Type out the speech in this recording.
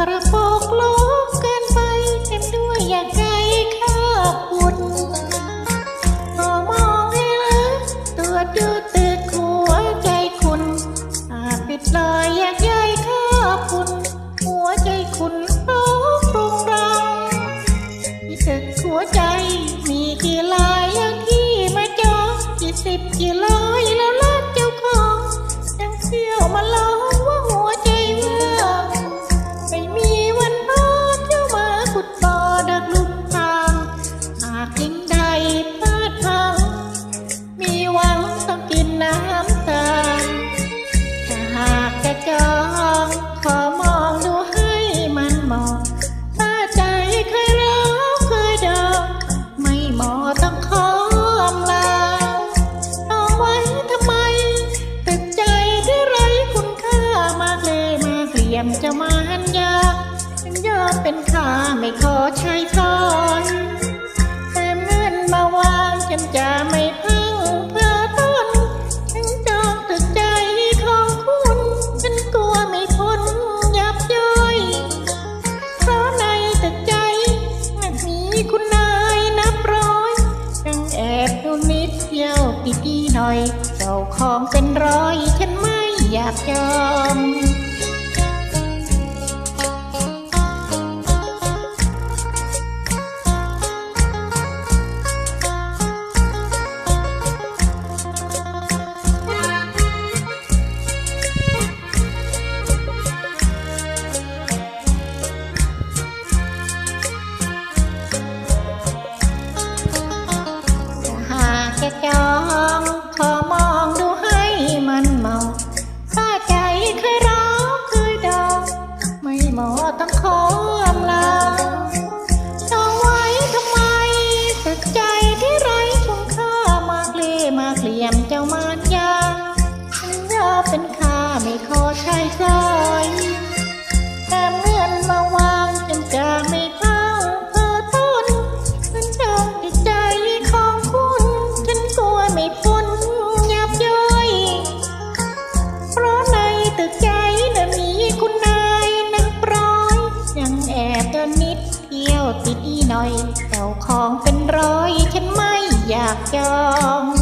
กระโปกโลกเกินไปเต็มด้วยอยากใจข้าพุดพอมองให้ลึกตัวดูตืดหัวใจคุณอาปิดลอยอยากย ค่าไม่ขอใช้ทอนแต่เมื่นมาวางฉันจะไม่พังเพื่อต้นฉันจองตึกใจของคุณ ฉันกลัวไม่พ้นยับย่อย เพราะในตึกใจมันมีคุณนายนับร้อยจังแอบดูนิดเดียวปีดีหน่อย เจ้าของเป็นร้อยฉันไม่อยากยอม ดยอ ติดอีหน่อย เจ้าของเป็นร้อย ฉันไม่อยากยอม